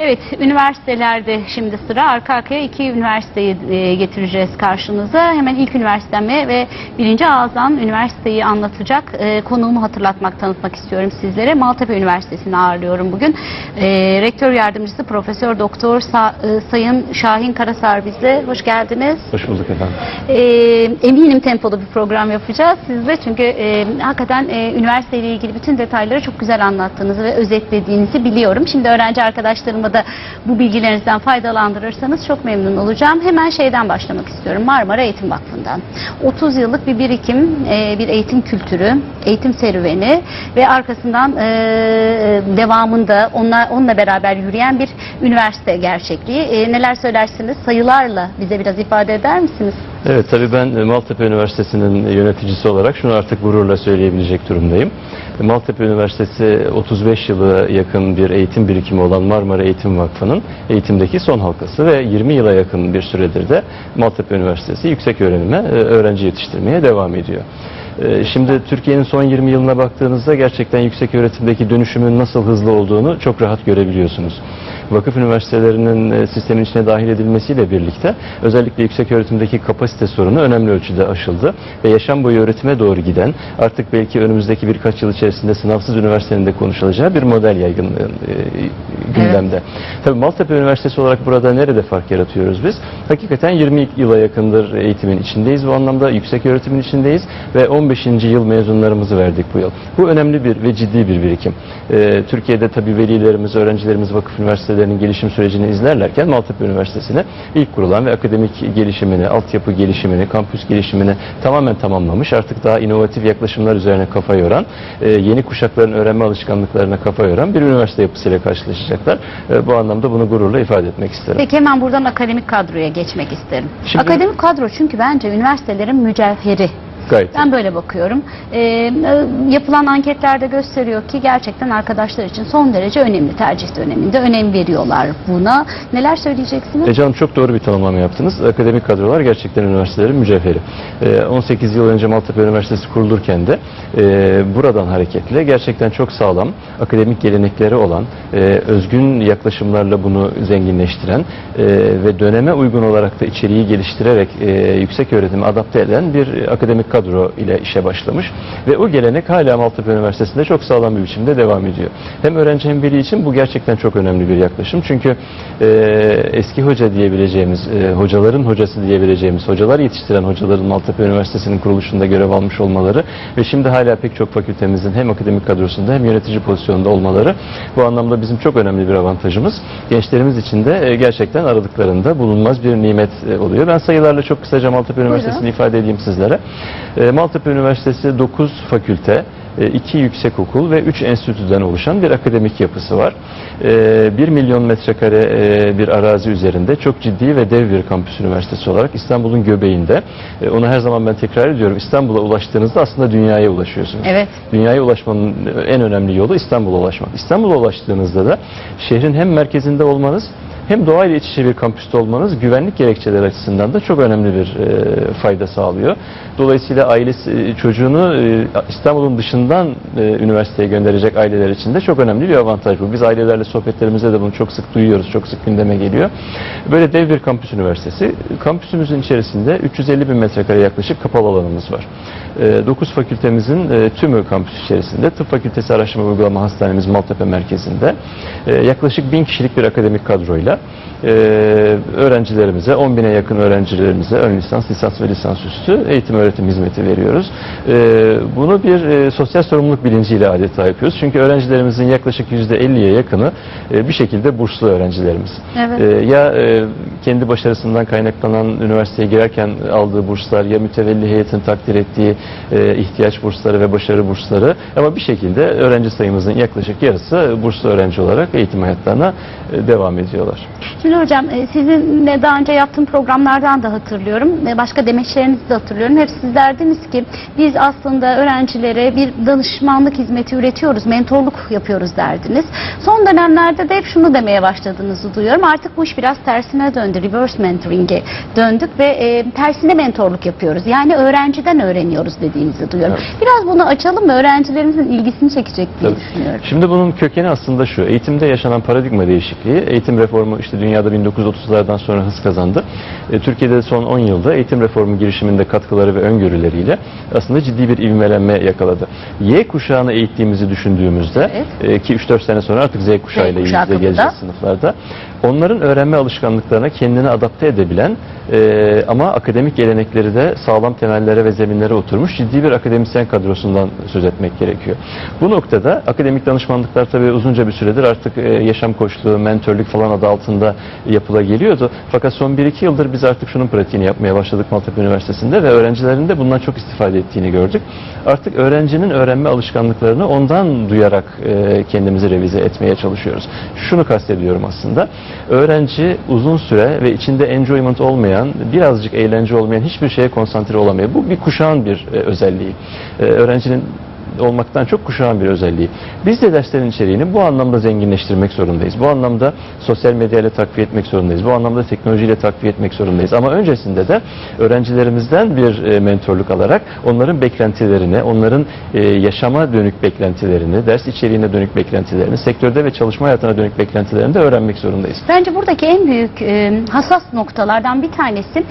Evet, üniversitelerde şimdi sıra arka arkaya iki üniversiteyi e, getireceğiz karşınıza. Hemen ilk üniversitemi ve birinci ağızdan üniversiteyi anlatacak e, konuğumu hatırlatmak, tanıtmak istiyorum sizlere. Maltepe Üniversitesi'ni ağırlıyorum bugün. E, Rektör Yardımcısı Profesör Doktor Sa- Sayın Şahin Karasar bizle. Hoş geldiniz. Hoş bulduk efendim. Eminim tempolu bir program yapacağız sizle çünkü hakikaten üniversiteyle ilgili bütün detayları çok güzel anlattığınızı ve özetlediğinizi biliyorum. Şimdi öğrenci da bu bilgilerinizden faydalandırırsanız çok memnun olacağım. Hemen şeyden başlamak istiyorum. Marmara Eğitim Vakfı'ndan. 30 yıllık bir birikim, e, bir eğitim kültürü, eğitim serüveni ve arkasından e, devamında onunla, onunla beraber yürüyen bir üniversite gerçekliği. E, neler söylersiniz? Sayılarla bize biraz ifade eder misiniz? Evet tabii ben e, Maltepe Üniversitesi'nin yöneticisi olarak şunu artık gururla söyleyebilecek durumdayım. E, Maltepe Üniversitesi 35 yılı yakın bir eğitim birikimi olan Marmara Eğitim Vakfı'nın eğitimdeki son halkası ve 20 yıla yakın bir süredir de Maltepe Üniversitesi yüksek öğrenime, e, öğrenci yetiştirmeye devam ediyor. E, Şimdi Türkiye'nin son 20 yılına baktığınızda gerçekten yüksek öğretimdeki dönüşümün nasıl hızlı olduğunu çok rahat görebiliyorsunuz. Vakıf üniversitelerinin e, sistemin içine dahil edilmesiyle birlikte özellikle yüksek öğretimdeki kapasite sorunu önemli ölçüde aşıldı ve yaşam boyu öğretime doğru giden artık belki önümüzdeki birkaç yıl içerisinde sınavsız üniversitenin de konuşulacağı bir model yaygın e, gündemde. Tabii Maltepe Üniversitesi olarak burada nerede fark yaratıyoruz biz? Hakikaten 20 yıla yakındır eğitimin içindeyiz. Bu anlamda yüksek öğretimin içindeyiz ve 15. yıl mezunlarımızı verdik bu yıl. Bu önemli bir ve ciddi bir birikim. Ee, Türkiye'de tabii velilerimiz, öğrencilerimiz vakıf üniversitelerinin gelişim sürecini izlerlerken Maltepe Üniversitesi'ne ilk kurulan ve akademik gelişimini, altyapı gelişimini, kampüs gelişimini tamamen tamamlamış. Artık daha inovatif yaklaşımlar üzerine kafa yoran, e, yeni kuşakların öğrenme alışkanlıklarına kafa yoran bir üniversite yapısıyla karşılaşacaklar. E, bu anlamda bunu gururla ifade etmek isterim. Peki hemen buradan akademik kadroya geçmek isterim. Şimdi- akademik kadro çünkü bence üniversitelerin mücevheri. Gayet. Ben böyle bakıyorum. Ee, e, yapılan anketlerde gösteriyor ki gerçekten arkadaşlar için son derece önemli. Tercih döneminde önem veriyorlar buna. Neler söyleyeceksiniz? E canım çok doğru bir tanımlama yaptınız. Akademik kadrolar gerçekten üniversitelerin mücevheri. E, 18 yıl önce Maltepe Üniversitesi kurulurken de e, buradan hareketle gerçekten çok sağlam akademik gelenekleri olan, e, özgün yaklaşımlarla bunu zenginleştiren e, ve döneme uygun olarak da içeriği geliştirerek e, yüksek öğretimi adapte eden bir akademik kadro ile işe başlamış. Ve o gelenek hala Maltepe Üniversitesi'nde çok sağlam bir biçimde devam ediyor. Hem öğrenci hem veli için bu gerçekten çok önemli bir yaklaşım. Çünkü e, eski hoca diyebileceğimiz, e, hocaların hocası diyebileceğimiz, hocalar yetiştiren hocaların Maltepe Üniversitesi'nin kuruluşunda görev almış olmaları ve şimdi hala pek çok fakültemizin hem akademik kadrosunda hem yönetici pozisyonunda olmaları bu anlamda bizim çok önemli bir avantajımız. Gençlerimiz için de e, gerçekten aradıklarında bulunmaz bir nimet e, oluyor. Ben sayılarla çok kısaca Maltepe Üniversitesi'ni ifade edeyim sizlere. E, Maltepe Üniversitesi 9 fakülte, 2 yüksek okul ve 3 enstitüden oluşan bir akademik yapısı var. 1 milyon metrekare e, bir arazi üzerinde çok ciddi ve dev bir kampüs üniversitesi olarak İstanbul'un göbeğinde. E, Onu her zaman ben tekrar ediyorum. İstanbul'a ulaştığınızda aslında dünyaya ulaşıyorsunuz. Evet. Dünyaya ulaşmanın en önemli yolu İstanbul'a ulaşmak. İstanbul'a ulaştığınızda da şehrin hem merkezinde olmanız hem doğayla iç içe bir kampüste olmanız güvenlik gerekçeleri açısından da çok önemli bir e, fayda sağlıyor. Dolayısıyla ailesi e, çocuğunu e, İstanbul'un dışından e, üniversiteye gönderecek aileler için de çok önemli bir avantaj bu. Biz ailelerle sohbetlerimizde de bunu çok sık duyuyoruz, çok sık gündeme geliyor. Böyle dev bir kampüs üniversitesi. Kampüsümüzün içerisinde 350 bin metrekare yaklaşık kapalı alanımız var. 9 fakültemizin e, tümü kampüs içerisinde. Tıp Fakültesi Araştırma Uygulama Hastanemiz Maltepe merkezinde. E, yaklaşık 1000 kişilik bir akademik kadroyla e, öğrencilerimize, 10 bine yakın öğrencilerimize ön lisans, lisans ve lisansüstü eğitim öğretim hizmeti veriyoruz. E, bunu bir e, sosyal sorumluluk bilinciyle adeta yapıyoruz. Çünkü öğrencilerimizin yaklaşık %50'ye yakını e, bir şekilde burslu öğrencilerimiz. Evet. E, ya e, kendi başarısından kaynaklanan üniversiteye girerken aldığı burslar ya mütevelli heyetin takdir ettiği e, ihtiyaç bursları ve başarı bursları ama bir şekilde öğrenci sayımızın yaklaşık yarısı burslu öğrenci olarak eğitim hayatlarına devam ediyorlar. Şimdi hocam e, sizinle daha önce yaptığım programlardan da hatırlıyorum. E, Başka demeçlerinizi de hatırlıyorum. Hep siz derdiniz ki biz aslında öğrencilere bir danışmanlık hizmeti üretiyoruz, mentorluk yapıyoruz derdiniz. Son dönemlerde de hep şunu demeye başladığınızı duyuyorum. Artık bu iş biraz tersine döndü. Reverse mentoring'e döndük ve e, tersine mentorluk yapıyoruz. Yani öğrenciden öğreniyoruz dediğinizi duyuyorum. Evet. Biraz bunu açalım mı? Öğrencilerimizin ilgisini çekecek diye Tabii. düşünüyorum. Şimdi bunun kökeni aslında şu. Eğitimde yaşanan paradigma değişikliği, eğitim reformu işte dünyada 1930'lardan sonra hız kazandı. E, Türkiye'de de son 10 yılda eğitim reformu girişiminde katkıları ve öngörüleriyle aslında ciddi bir ivmelenme yakaladı. Y kuşağını eğittiğimizi düşündüğümüzde Evet. e, ki 3-4 sene sonra artık Z kuşağıyla Z kuşağı yüz yüze geleceğiz sınıflarda. Onların öğrenme alışkanlıklarına kendini adapte edebilen e, ama akademik gelenekleri de sağlam temellere ve zeminlere oturmuş ciddi bir akademisyen kadrosundan söz etmek gerekiyor. Bu noktada akademik danışmanlıklar tabii uzunca bir süredir artık e, yaşam koçluğu, mentörlük falan adı altında yapıla geliyordu. Fakat son 1-2 yıldır biz artık şunun pratiğini yapmaya başladık Maltepe Üniversitesi'nde ve öğrencilerin de bundan çok istifade ettiğini gördük. Artık öğrencinin öğrenme alışkanlıklarını ondan duyarak e, kendimizi revize etmeye çalışıyoruz. Şunu kastediyorum aslında. Öğrenci uzun süre ve içinde enjoyment olmayan, birazcık eğlence olmayan hiçbir şeye konsantre olamıyor. Bu bir kuşağın bir e, özelliği. E, öğrencinin olmaktan çok kuşağın bir özelliği. Biz de derslerin içeriğini bu anlamda zenginleştirmek zorundayız. Bu anlamda sosyal medyayla takviye etmek zorundayız. Bu anlamda teknolojiyle takviye etmek zorundayız. Ama öncesinde de öğrencilerimizden bir e, mentorluk alarak onların beklentilerini, onların e, yaşama dönük beklentilerini, ders içeriğine dönük beklentilerini, sektörde ve çalışma hayatına dönük beklentilerini de öğrenmek zorundayız. Bence buradaki en büyük e, hassas noktalardan bir tanesi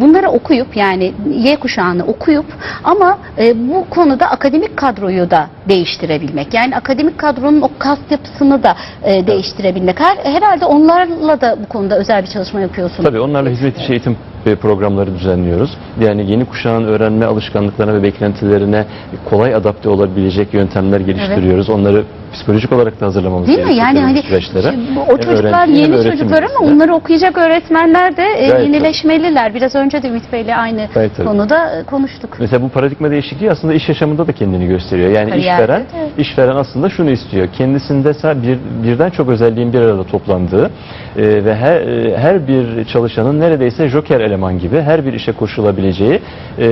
bunları okuyup yani Y kuşağını okuyup ama bu konuda akademik kadroyu da değiştirebilmek. Yani akademik kadronun o kas yapısını da e, değiştirebilmek. Her, herhalde onlarla da bu konuda özel bir çalışma yapıyorsunuz. Tabii onlarla hizmet içi eğitim programları düzenliyoruz. Yani yeni kuşağın öğrenme alışkanlıklarına ve beklentilerine kolay adapte olabilecek yöntemler geliştiriyoruz. Onları psikolojik olarak da hazırlamamız Değil mi? gerekiyor Yani hani süreçlere. o çocuklar hem yeni çocuklar ama onları okuyacak öğretmenler de e, Gayet yenileşmeliler. Biraz önce de Ümit Bey'le aynı Gayet tabii. konuda e, konuştuk. Mesela bu paradigma değişikliği aslında iş yaşamında da kendini gösteriyor. Yani Kariyerde işveren, de. işveren aslında şunu istiyor. Kendisinde bir, birden çok özelliğin bir arada toplandığı e, ve her, e, her bir çalışanın neredeyse joker eleman gibi her bir işe koşulabileceği e,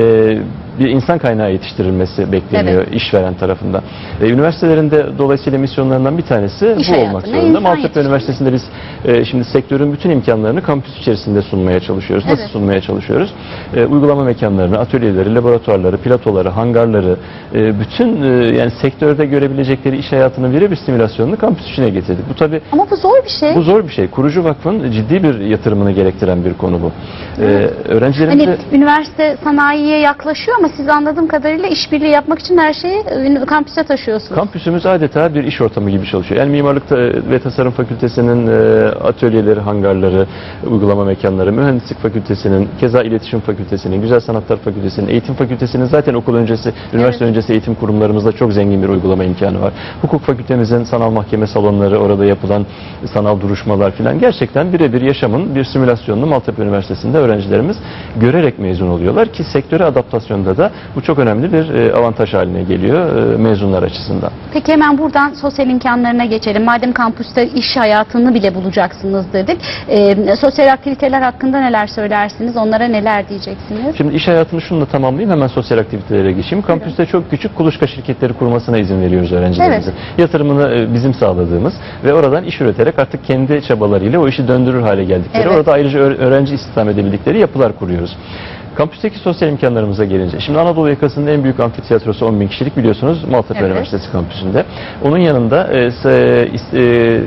bir insan kaynağı yetiştirilmesi bekleniyor Evet. işveren tarafından. E, üniversitelerin de dolayısıyla misyonlarından bir tanesi İş bu olmak zorunda. Maltepe. Üniversitesi'nde biz e, şimdi sektörün bütün imkanlarını kampüs içerisinde sunmaya çalışıyoruz. Nasıl Evet. sunmaya çalışıyoruz? E, uygulama mekanlarını, atölyeleri, laboratuvarları, platoları, hangarları, e, bütün e, yani sektörde görebilecekleri iş hayatının birebir simülasyonunu kampüs içine getirdik. Bu tabii Ama bu zor bir şey. bu zor bir şey. Kurucu vakfın ciddi bir yatırımını gerektiren bir konu bu. E, öğrencilerimize Hani üniversite sanayiye yaklaşıyor ama siz anladığım kadarıyla işbirliği yapmak için her şeyi e, kampüse taşıyorsunuz. Kampüsümüz adeta bir iş ortamı gibi çalışıyor. Yani Mimarlık Ta- ve Tasarım Fakültesi'nin e, atölyeleri, hangarları, uygulama mekanları, Mühendislik Fakültesi'nin, keza İletişim Fakültesi'nin, Güzel Sanatlar Fakültesi'nin, Eğitim Fakültesi'nin zaten okul öncesi, üniversite öncesi eğitim kurumlarımızda çok zengin bir uygulama imkanı var. Hukuk Fakültemizin sanal mahkeme salonları, orada yapılan sanal duruşmalar filan gerçekten birebir yaşamın bir simülasyonunu Maltepe Üniversitesi'nde öğrencilerimiz görerek mezun oluyorlar ki sektöre adaptasyonda da bu çok önemli bir e, avantaj haline geliyor e, mezunlar açısından. Peki hemen buradan sosyal imkanlarına geçelim. Madem kampüste iş hayatını bile bulacaksınız dedik. E, sosyal aktiviteler hakkında neler söylersiniz? Onlara neler diyeceksiniz? Şimdi iş hayatını şununla tamamlayayım hemen sosyal aktivitelere geçeyim. Kampüste çok küçük kuluçka şirketleri kurmasına izin veriyoruz öğrencilerimizin. Yatırımını e, bizim sağladığımız ve oradan iş üreterek artık kendi çabalarıyla o işi döndürür hale geldikleri. Evet. Orada ayrıca öğ- öğrenci istihdam edebildikleri yapılar kuruyoruz. Kampüsteki sosyal imkanlarımıza gelince, şimdi Anadolu yakasının en büyük amfiteyatrosu 10 bin kişilik biliyorsunuz Maltepe Evet. Üniversitesi kampüsünde. Onun yanında e, is- e,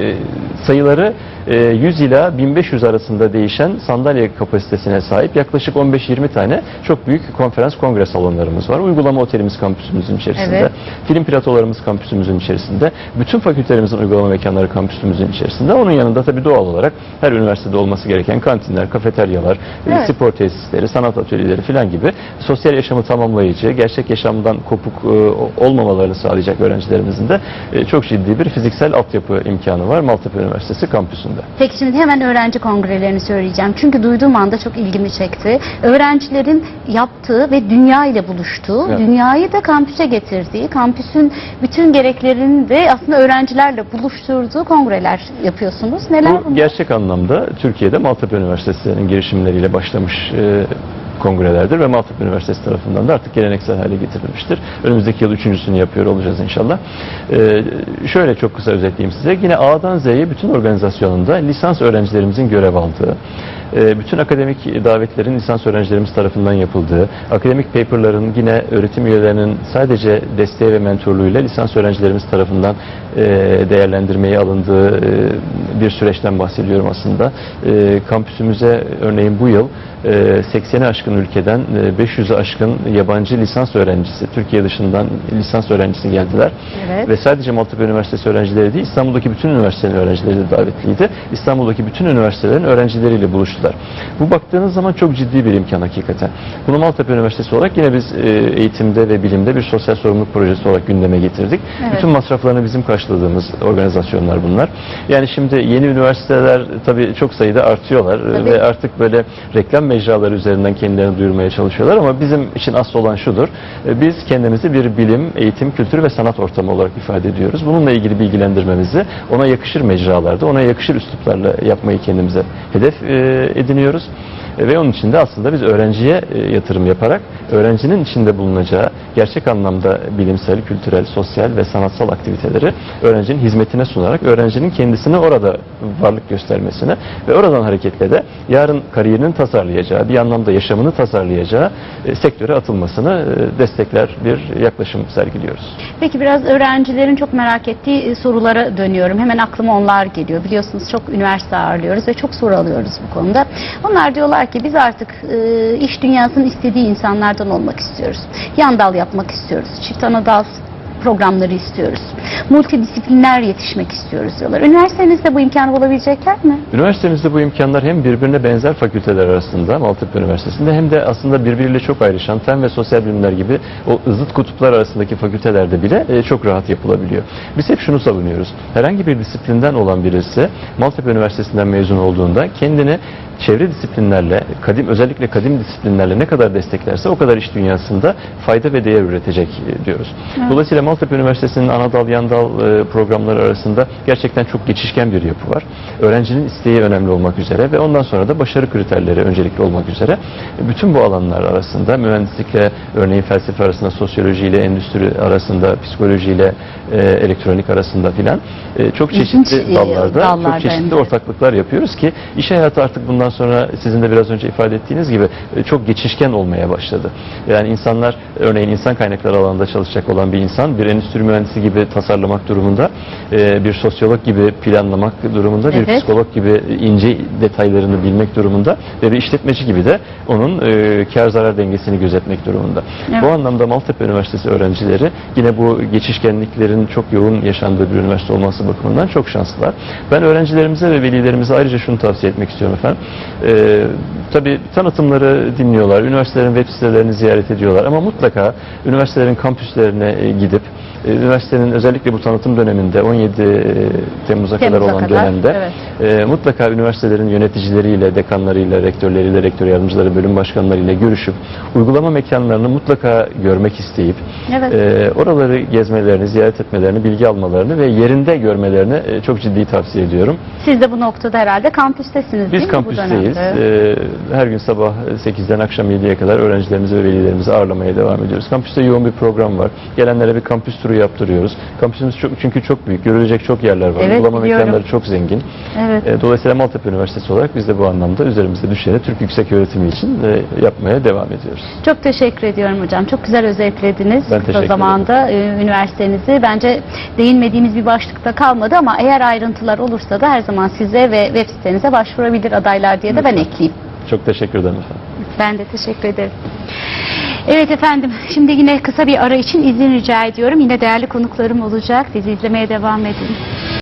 e, sayıları e, 100 ila 1500 arasında değişen sandalye kapasitesine sahip yaklaşık 15-20 tane çok büyük konferans kongre salonlarımız var. Uygulama otelimiz kampüsümüzün içerisinde. Evet. Film platolarımız kampüsümüzün içerisinde. Bütün fakültelerimizin uygulama mekanları kampüsümüzün içerisinde. Onun yanında tabii doğal olarak her üniversitede olması gereken kantinler, kafeteryalar, e, Evet. spor tesisleri, sanat atölyeleri falan gibi sosyal yaşamı tamamlayıcı, gerçek yaşamdan kopuk e, olmamalarını sağlayacak öğrencilerimizin de e, çok ciddi bir fiziksel altyapı imkanı var Maltepe Üniversitesi kampüsünde. Üniversitesi'nde. Peki şimdi hemen öğrenci kongrelerini söyleyeceğim. Çünkü duyduğum anda çok ilgimi çekti. Öğrencilerin yaptığı ve dünya ile buluştuğu, Evet. dünyayı da kampüse getirdiği, kampüsün bütün gereklerini de aslında öğrencilerle buluşturduğu kongreler yapıyorsunuz. Neler Bu bunlar? gerçek anlamda Türkiye'de Maltepe Üniversitesi'nin girişimleriyle başlamış e, kongrelerdir ve Maltepe Üniversitesi tarafından da artık geleneksel hale getirilmiştir. Önümüzdeki yıl üçüncüsünü yapıyor olacağız inşallah. E, şöyle çok kısa özetleyeyim size. Yine A'dan Z'ye bütün organizasyonunda lisans öğrencilerimizin görev aldığı, bütün akademik davetlerin lisans öğrencilerimiz tarafından yapıldığı, akademik paperların yine öğretim üyelerinin sadece desteği ve mentorluğuyla lisans öğrencilerimiz tarafından e, değerlendirmeye alındığı e, bir süreçten bahsediyorum aslında. E, kampüsümüze örneğin bu yıl e, 80'i aşkın ülkeden e, 500'ü aşkın yabancı lisans öğrencisi, Türkiye dışından lisans öğrencisi geldiler. Evet. Ve sadece Maltepe Üniversitesi öğrencileri değil, İstanbul'daki bütün üniversitelerin öğrencileri de davetliydi. İstanbul'daki bütün üniversitelerin öğrencileriyle buluştular. Bu baktığınız zaman çok ciddi bir imkan hakikaten. Bunu Maltepe Üniversitesi olarak yine biz e, eğitimde ve bilimde bir sosyal sorumluluk projesi olarak gündeme getirdik. Evet. Bütün masraflarını bizim karşıladığımız organizasyonlar bunlar. Yani şimdi yeni üniversiteler tabii çok sayıda artıyorlar e, Tabii. ve artık böyle reklam mecraları üzerinden kendilerini duyurmaya çalışıyorlar ama bizim için asıl olan şudur. E, Biz kendimizi bir bilim, eğitim, kültür ve sanat ortamı olarak ifade ediyoruz. Bununla ilgili bilgilendirmemizi ona yakışır mecralarda, ona yakışır üsluplarla yapmayı kendimize hedef e, ediniyoruz. E, Ve onun için de aslında biz öğrenciye e, yatırım yaparak öğrencinin içinde bulunacağı gerçek anlamda bilimsel, kültürel, sosyal ve sanatsal aktiviteleri öğrencinin hizmetine sunarak öğrencinin kendisine orada varlık göstermesine ve oradan hareketle de yarın kariyerini tasarlayacağı, bir anlamda yaşamını tasarlayacağı e, sektöre atılmasını destekler bir yaklaşım sergiliyoruz. Peki biraz öğrencilerin çok merak ettiği sorulara dönüyorum. Hemen aklıma onlar geliyor. Biliyorsunuz çok üniversite ağırlıyoruz ve çok soru alıyoruz bu konuda. Onlar diyorlar ki biz artık e, iş dünyasının istediği insanlardan olmak istiyoruz. Yan dal yapmak istiyoruz. Çift ana dal programları istiyoruz. Multidisipliner yetişmek istiyoruz diyorlar. Üniversitenizde bu imkanı bulabilecekler mi? Üniversitemizde bu imkanlar hem birbirine benzer fakülteler arasında Maltepe Üniversitesi'nde hem de aslında birbiriyle çok ayrışan fen ve sosyal bilimler gibi o zıt kutuplar arasındaki fakültelerde bile e, çok rahat yapılabiliyor. Biz hep şunu savunuyoruz. Herhangi bir disiplinden olan birisi Maltepe Üniversitesi'nden mezun olduğunda kendini çevre disiplinlerle, kadim özellikle kadim disiplinlerle ne kadar desteklerse o kadar iş dünyasında fayda ve değer üretecek e, diyoruz. Dolayısıyla Maltepe Üniversitesi'nin ana dal yan dal e, programları arasında gerçekten çok geçişken bir yapı var. Öğrencinin isteği önemli olmak üzere ve ondan sonra da başarı kriterleri öncelikli olmak üzere bütün bu alanlar arasında mühendislikle örneğin felsefe arasında, sosyolojiyle endüstri arasında, psikolojiyle e, elektronik arasında filan e, çok çeşitli dallarda, dallarda çok çeşitli ortaklıklar yapıyoruz ki iş hayatı artık bundan sonra sizin de biraz önce ifade ettiğiniz gibi çok geçişken olmaya başladı. Yani insanlar örneğin insan kaynakları alanında çalışacak olan bir insan bir endüstri mühendisi gibi tasarlamak durumunda, e, bir sosyolog gibi planlamak durumunda, bir Evet. psikolog gibi ince detaylarını bilmek durumunda ve bir işletmeci gibi de onun e, kar zarar dengesini gözetmek durumunda. Evet. Bu anlamda Maltepe Üniversitesi öğrencileri yine bu geçişkenliklerin çok yoğun yaşandığı bir üniversite olması bakımından çok şanslılar. Ben öğrencilerimize ve velilerimize ayrıca şunu tavsiye etmek istiyorum efendim. Ee, tabii tanıtımları dinliyorlar, üniversitelerin web sitelerini ziyaret ediyorlar ama mutlaka üniversitelerin kampüslerine e, gidip üniversitenin özellikle bu tanıtım döneminde 17 Temmuz'a kadar Temmuz'a olan kadar, dönemde e, mutlaka üniversitelerin yöneticileriyle, dekanlarıyla, rektörleriyle, rektör yardımcıları, bölüm başkanlarıyla görüşüp uygulama mekanlarını mutlaka görmek isteyip Evet. e, oraları gezmelerini, ziyaret etmelerini, bilgi almalarını ve yerinde görmelerini e, çok ciddi tavsiye ediyorum. Siz de bu noktada herhalde kampüstesiniz değil Biz mi bu kampüsteyiz. dönemde? E, her gün sabah 8'den akşam 7'ye kadar öğrencilerimizi ve velilerimizi ağırlamaya devam ediyoruz. Kampüste yoğun bir program var. Gelenlere bir kampüs turu yaptırıyoruz. Kampüsümüz çok, çünkü çok büyük, görülecek çok yerler var. Evet, Uygulama biliyorum. mekanları çok zengin. Evet. E, Dolayısıyla Maltepe Üniversitesi olarak biz de bu anlamda üzerimize düşeni Türk Yüksek Öğretimi için e, yapmaya devam ediyoruz. Çok teşekkür ediyorum hocam. Çok güzel özetlediniz Ben teşekkür zamanda e, üniversitenizi. Bence değinmediğimiz bir başlıkta kalmadı ama eğer ayrıntılar olursa da her zaman size ve web sitenize başvurabilir adaylar diye de ben Lütfen. ekleyeyim. Çok teşekkür ederim efendim. Ben de teşekkür ederim. Evet efendim, şimdi yine kısa bir ara için izin rica ediyorum. Yine değerli konuklarım olacak. Bizi izlemeye devam edin.